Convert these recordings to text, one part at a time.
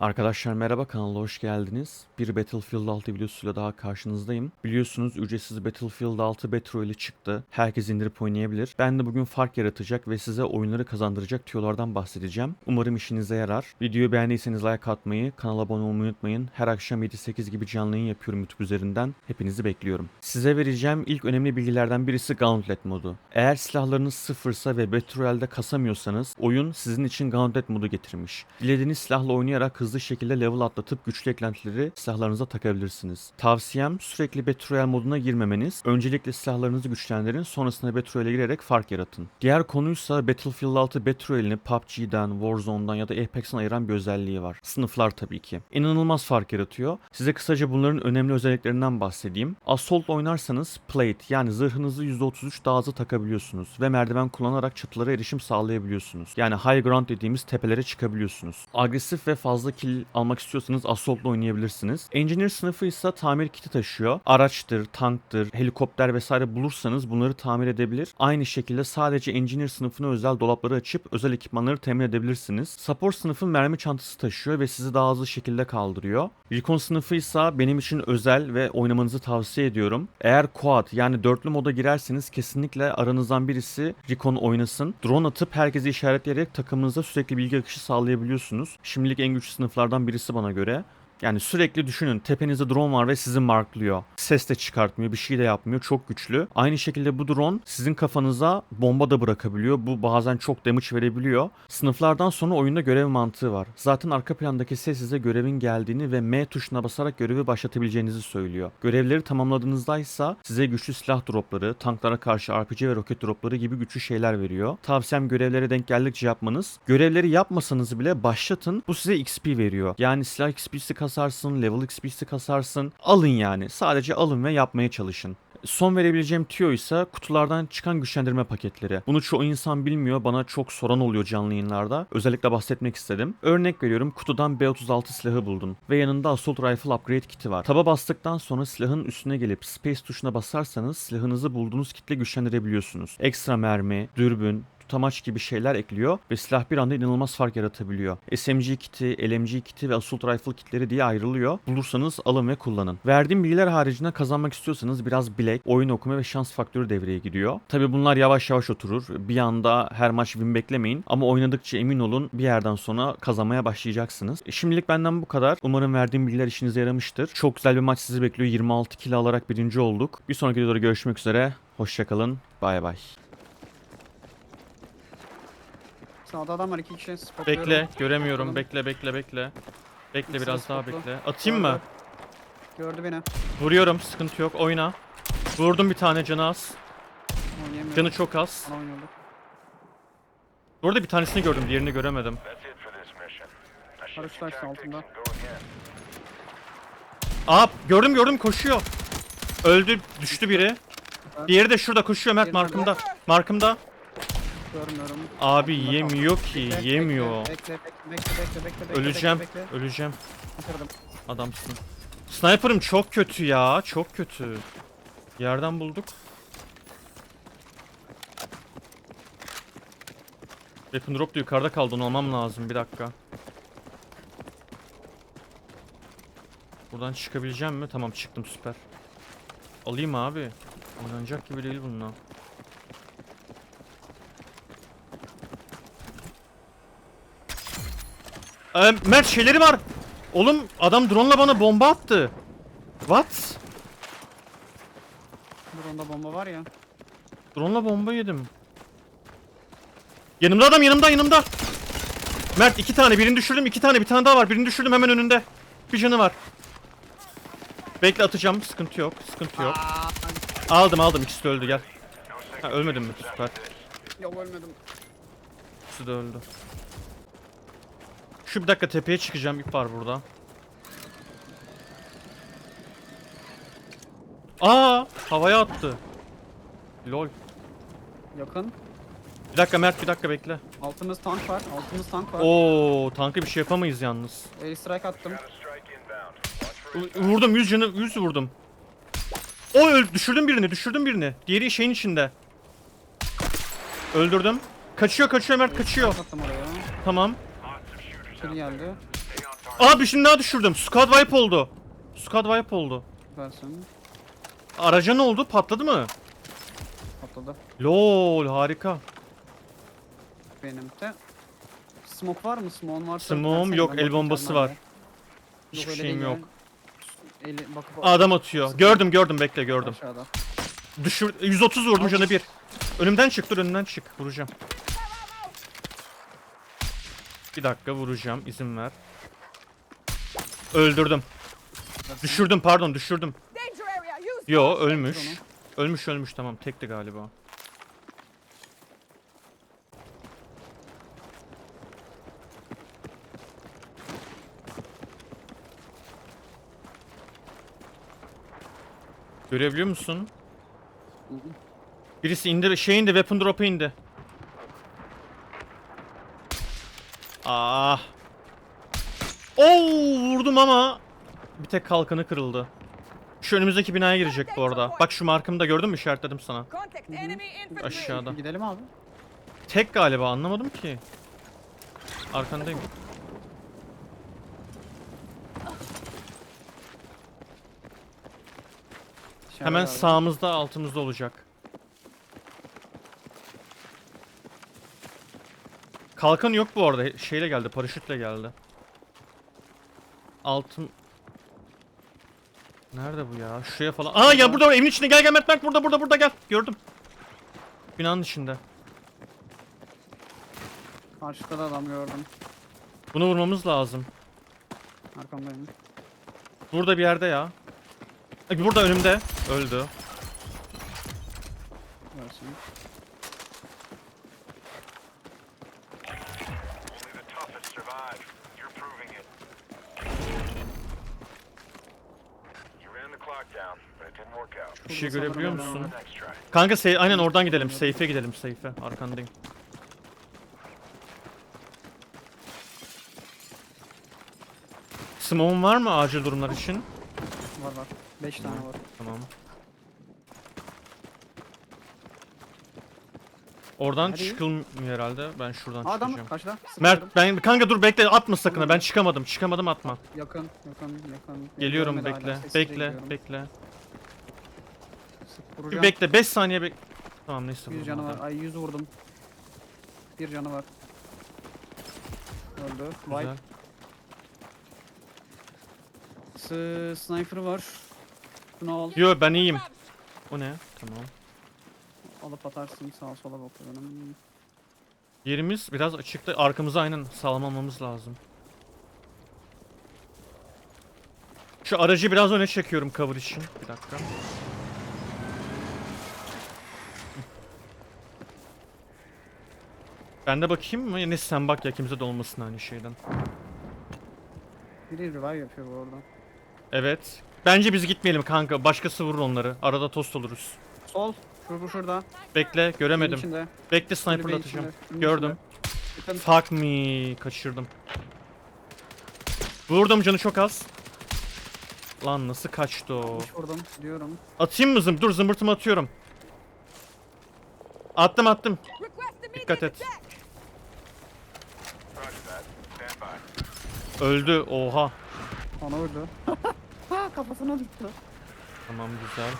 Arkadaşlar merhaba kanala hoş geldiniz. Bir Battlefield 6 videosuyla daha karşınızdayım. Biliyorsunuz ücretsiz Battlefield 6 Metro ile çıktı. Herkes indirip oynayabilir. Ben de bugün fark yaratacak ve size oyunları kazandıracak tüyolardan bahsedeceğim. Umarım işinize yarar. Videoyu beğendiyseniz like atmayı, kanala abone olmayı unutmayın. Her akşam 7-8 gibi canlı yayın yapıyorum YouTube üzerinden. Hepinizi bekliyorum. Size vereceğim ilk önemli bilgilerden birisi Gauntlet modu. Eğer silahlarınız sıfırsa ve Battle Royale'de kasamıyorsanız oyun sizin için Gauntlet modu getirmiş. Dilediğiniz silahla oynayarak hızlı şekilde level atlatıp güçlü eklentileri silahlarınıza takabilirsiniz. Tavsiyem sürekli Battle Royale moduna girmemeniz. Öncelikle silahlarınızı güçlendirin sonrasında Battle Royale'e girerek fark yaratın. Diğer konuysa Battlefield 6 Battle Royale'ini PUBG'den, Warzone'dan ya da Apex'ten ayıran bir özelliği var. Sınıflar tabii ki. İnanılmaz fark yaratıyor. Size kısaca bunların önemli özelliklerinden bahsedeyim. Assault oynarsanız plate yani zırhınızı %33 daha hızlı takabiliyorsunuz ve merdiven kullanarak çatılara erişim sağlayabiliyorsunuz. Yani high ground dediğimiz tepelere çıkabiliyorsunuz. Agresif ve fazla kill almak istiyorsanız Assault'la oynayabilirsiniz. Engineer sınıfı ise tamir kiti taşıyor. Araçtır, tanktır, helikopter vesaire bulursanız bunları tamir edebilir. Aynı şekilde sadece Engineer sınıfına özel dolapları açıp özel ekipmanları temin edebilirsiniz. Support sınıfı mermi çantası taşıyor ve sizi daha hızlı şekilde kaldırıyor. Recon sınıfı ise benim için özel ve oynamanızı tavsiye ediyorum. Eğer quad yani dörtlü moda girerseniz kesinlikle aranızdan birisi Recon oynasın. Drone atıp herkesi işaretleyerek takımınıza sürekli bilgi akışı sağlayabiliyorsunuz. Şimdilik en güçlü sınıflardan birisi bana göre. Yani sürekli düşünün tepenizde drone var ve sizi marklıyor. Ses de çıkartmıyor, bir şey de yapmıyor. Çok güçlü. Aynı şekilde bu drone sizin kafanıza bomba da bırakabiliyor. Bu bazen çok damage verebiliyor. Sınıflardan sonra oyunda görev mantığı var. Zaten arka plandaki ses size görevin geldiğini ve M tuşuna basarak görevi başlatabileceğinizi söylüyor. Görevleri tamamladığınızda ise size güçlü silah dropları, tanklara karşı RPG ve roket dropları gibi güçlü şeyler veriyor. Tavsiyem görevlere denk geldikçe yapmanız. Görevleri yapmasanız bile başlatın. Bu size XP veriyor. Yani silah XP'si kasarsın, level XP'si kasarsın. Alın yani. Sadece alın ve yapmaya çalışın. Son verebileceğim tüyo ise kutulardan çıkan güçlendirme paketleri. Bunu çoğu insan bilmiyor. Bana çok soran oluyor canlı yayınlarda. Özellikle bahsetmek istedim. Örnek veriyorum kutudan B36 silahı buldum. Ve yanında Assault Rifle Upgrade kiti var. Taba bastıktan sonra silahın üstüne gelip Space tuşuna basarsanız silahınızı bulduğunuz kitle güçlendirebiliyorsunuz. Ekstra mermi, dürbün, tutamaç gibi şeyler ekliyor ve silah bir anda inanılmaz fark yaratabiliyor. SMG kiti, LMG kiti ve Assault Rifle kitleri diye ayrılıyor. Bulursanız alın ve kullanın. Verdiğim bilgiler haricinde kazanmak istiyorsanız biraz bilek, oyun okuma ve şans faktörü devreye giriyor. Tabi bunlar yavaş yavaş oturur. Bir anda her maç win beklemeyin ama oynadıkça emin olun bir yerden sonra kazanmaya başlayacaksınız. E, Şimdilik benden bu kadar. Umarım verdiğim bilgiler işinize yaramıştır. Çok güzel bir maç sizi bekliyor. 26 kilo alarak birinci olduk. Bir sonraki videoda görüşmek üzere. Hoşçakalın. Bay bay. Sağda adam var iki kişi spotluyorum. Bekle, göremiyorum. Bakalım. Bekle, bekle, bekle. Bekle İkisi biraz daha spotlu. bekle. Atayım mı? Gördü. Beni. Vuruyorum, sıkıntı yok. Oyna. Vurdum bir tane canı az. Oynayamıyorum. Canı çok az. Bana oynuyordu. Bu arada bir tanesini gördüm, diğerini göremedim. Taşın altında. Aa, gördüm gördüm koşuyor. Öldü, düştü biri. Diğeri de şurada koşuyor Mert Diğeri markımda. Markımda. Görmüyorum. Abi yemiyor ki, Bekle, yemiyor. Bekle bekle bekle bekle bekle bekle. Öleceğim, Bekle, bekle. öleceğim. Bitirdim. Adamsın. Sniper'ım çok kötü ya, çok kötü. Yerden bulduk. Weapon drop da yukarıda kaldı, onu almam lazım. Bir dakika. Buradan çıkabileceğim mi? Tamam çıktım süper. Alayım abi. Oynanacak gibi değil bununla. Ee, Mert şeyleri var. Oğlum adam drone'la bana bomba attı. What? Drone'da bomba var ya. Drone'la bomba yedim. Yanımda adam yanımda yanımda. Mert iki tane birini düşürdüm iki tane bir tane daha var birini düşürdüm hemen önünde. Bir canı var. Bekle atacağım sıkıntı yok sıkıntı yok. Aa, Aldım aldım ikisi de öldü gel. Ha ölmedim mi süper. yok ölmedim. İkisi de öldü. Şu bir dakika tepeye çıkacağım ip var burada. Aa havaya attı. Lol. Yakın. Bir dakika Mert bir dakika bekle. Altımız tank var. Altımız tank var. Oo tanka bir şey yapamayız yalnız. Air strike attım. V- Vurdum 100 canı 100 vurdum. O öl düşürdüm birini düşürdüm birini. Diğeri şeyin içinde. Öldürdüm. Kaçıyor kaçıyor Mert kaçıyor. Attım oraya. Tamam. Kill geldi. Aa bir şimdi daha düşürdüm. Squad wipe oldu. Squad wipe oldu. Versin. Araca ne oldu? Patladı mı? Patladı. Lol harika. Benim de. Smoke var mı? Smoke'un varsa. Smoke'um yok, el bombası var. Hiçbir şeyim yok. Eli, bakıp Adam atıyor. Gördüm gördüm bekle gördüm. Aşağıda. Düşür 130 vurdum canı bir. Önümden çık dur önümden çık. Vuracağım. Bir dakika vuracağım. izin ver. Öldürdüm. Düşürdüm pardon düşürdüm. Yo ölmüş. Ölmüş ölmüş tamam tekti galiba. Görebiliyor musun? Birisi indi şey indi weapon drop'a indi. Ah. Oo vurdum ama bir tek kalkanı kırıldı. Şu önümüzdeki binaya girecek bu arada. Bak şu markımı da gördün mü işaretledim sana. Aşağıda. Gidelim abi. Tek galiba anlamadım ki. Arkandayım. Hemen sağımızda altımızda olacak. Kalkan yok bu arada. Şeyle geldi, paraşütle geldi. Altım... Nerede bu ya? Şuraya falan. Aa ya burada evin içinde gel gel Mert Mert burada burada burada gel. Gördüm. Binanın içinde. Karşıda da adam gördüm. Bunu vurmamız lazım. Arkamdayım. Burada bir yerde ya. Ay, Burada önümde. Öldü. Versin. Only the toughest survive. Bir şey görebiliyor musun? var. Next try. Kanka aynen oradan gidelim. Safe'e gidelim. Safe'e. Arkandayım. Smoke'un var mı acil durumlar için? Var var. 5 tane var. Tamam. Oradan Hadi. çıkılmıyor herhalde. Ben şuradan Aa, adam çıkacağım. karşıda. Sıkıyorum. Mert ben kanka dur bekle atma sakın. ha, Ben çıkamadım. Çıkamadım atma. Yakın, yakın, yakın. Geliyorum Görmedi bekle. hala, Bekle, geliyorum. bekle. Sık Bir vuracağım. bekle 5 saniye bek. Tamam neyse. Bir canı var. Ay 100 vurdum. Bir canı var. Öldü. Güzel. S sniper var. Bunu al. Yo ben iyiyim. O ne? Tamam. Alıp atarsın sağa sola bakıyorum. Yerimiz biraz açıkta. Arkamızı aynen sağlam almamız lazım. Şu aracı biraz öne çekiyorum cover için. Bir dakika. Ben de bakayım mı? Neyse sen bak ya kimse de olmasın aynı şeyden. Biri revive yapıyor bu arada. Evet. Bence biz gitmeyelim kanka. Başkası vurur onları. Arada tost oluruz. Sol. Bu şurada. Bekle göremedim. İçinde. Bekle sniper'la Kulübenin atacağım. içinde, Gördüm. içinde. Yakın. Fuck me. Kaçırdım. Vurdum canı çok az. Lan nasıl kaçtı o? Vurdum diyorum. Atayım mı zım? Dur zımbırtımı atıyorum. Attım attım. Dikkat et. Öldü. Oha. Ona vurdu. ha kafasına düştü. Tamam güzel.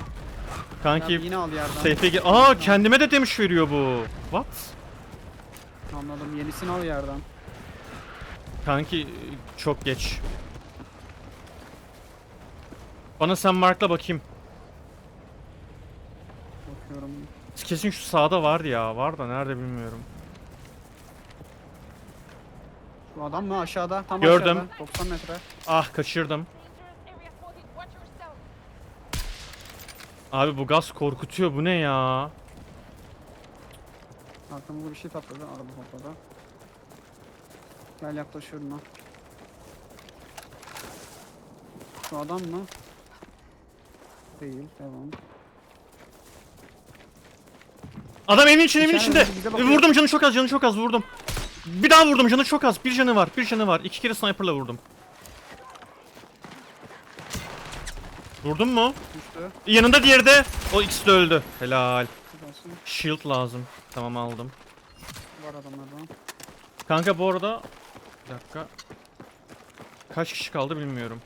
Kanki yine al yerden. safe'e ge- Aa kendime de demiş veriyor bu. What? Anladım. Yenisini al yerden. Kanki çok geç. Bana sen markla bakayım. Bakıyorum. Kesin şu sağda vardı ya. Var da nerede bilmiyorum. Şu adam mı aşağıda? Tam Gördüm. aşağıda. 90 metre. Ah kaçırdım. Abi bu gaz korkutuyor. Bu ne ya? Arkamızda bir şey patladı. Araba patladı. Gel yaklaşıyorum lan. Şu adam mı? Değil. Devam. Adam evin içinde evin İçeride içinde. bize bakıyor. Vurdum canı çok az canı çok az vurdum. Bir daha vurdum canı çok az. Bir canı var bir canı var. İki kere sniperla vurdum. Vurdun mu? Düştü. Yanında diğeri de. O ikisi de öldü. Helal. Shield lazım. Tamam aldım. Var adamlardan. Kanka bu arada bir dakika. Kaç kişi kaldı bilmiyorum.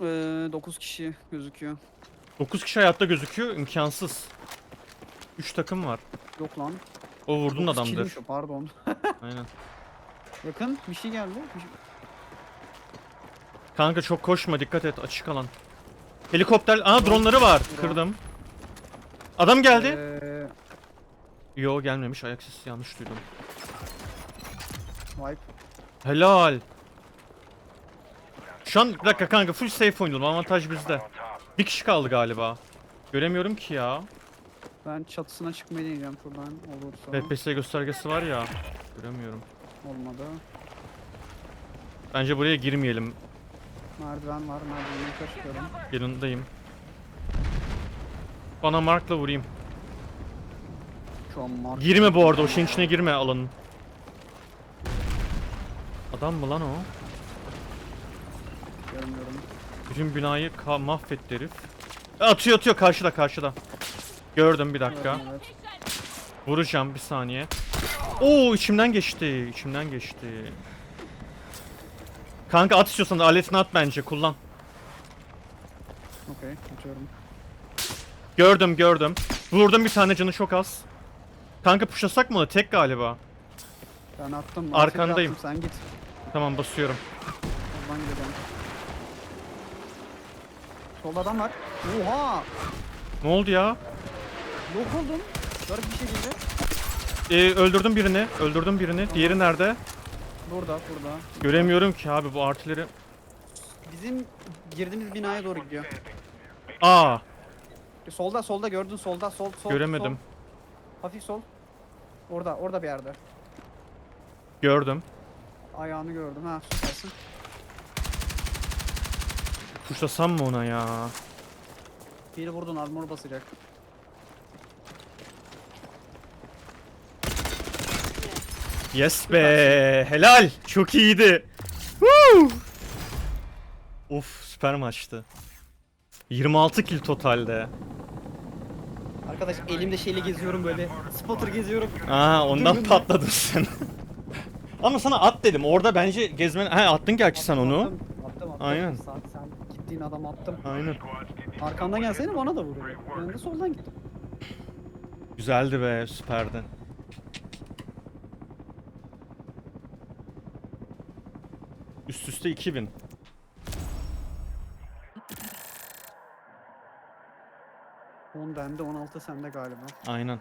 Ee, 9 kişi gözüküyor. 9 kişi hayatta gözüküyor. imkansız. 3 takım var. Yok lan. O vurdun Dokuz adamdır. kişiymiş o, Pardon. Aynen. Yakın bir şey geldi. Bir şey- Kanka çok koşma dikkat et açık alan. Helikopter, aa dronları var. Kırdım. Adam geldi. Ee, Yo gelmemiş ayak sesi yanlış duydum. wipe. Helal. Şu an bir dakika kanka full safe oynadım avantaj bizde. Bir kişi kaldı galiba. Göremiyorum ki ya. Ben çatısına çıkmayı deneyeceğim şuradan olursa. FPS göstergesi var ya. Göremiyorum. Olmadı. Bence buraya girmeyelim. Merdiven var. Merdiveni taşıyorum. Yanındayım. Bana markla vurayım. Şu an mark. Girme bu arada o şeyin içine girme alanın. Adam mı lan o? Görmüyorum. Bütün binayı ka- mahvetti herif. Atıyor atıyor karşıda karşıda. Gördüm bir dakika. Gördüm, evet. Vuracağım bir saniye. Oo içimden geçti. içimden geçti. Kanka at istiyorsan da aletini at bence kullan. Okey. Atıyorum. Gördüm gördüm. Vurdum bir tane canı çok az. Kanka pushlasak mı onu? Tek galiba. Ben attım. Arkandayım. attım, Sen git. Tamam basıyorum. Oradan gidelim. Solda adam var. Oha! Ne oldu ya? Yok oldum. Garip bir şekilde. Ee, öldürdüm birini. Öldürdüm birini. Diğeri nerede? Burada, burada. Göremiyorum ki abi bu artileri. Bizim girdiğimiz binaya doğru gidiyor. Aa Solda, solda gördün solda, sol, sol. göremedim. Sol. Hafif sol. Orada, orada bir yerde. Gördüm. Ayağını gördüm. Ha, süpersin. Puşlasam mı ona ya? Biri vurdun, armor basacak. Yes be. Helal. Çok iyiydi. Woo! Of süper maçtı. 26 kill totalde. Arkadaş elimde şeyle geziyorum böyle. Spotter geziyorum. Aa ondan patladın sen. Ama sana at dedim. Orada bence gezmen... He attın gerçi sen onu. Attım, attım, attım. Aynen. Sen, sen gittiğin adam attım. Aynen. Arkandan gelseydim ona da vururdum. Ben de soldan gittim. Güzeldi be süperdi. Üst üste 2000. On bende, 16 sende galiba. Aynen.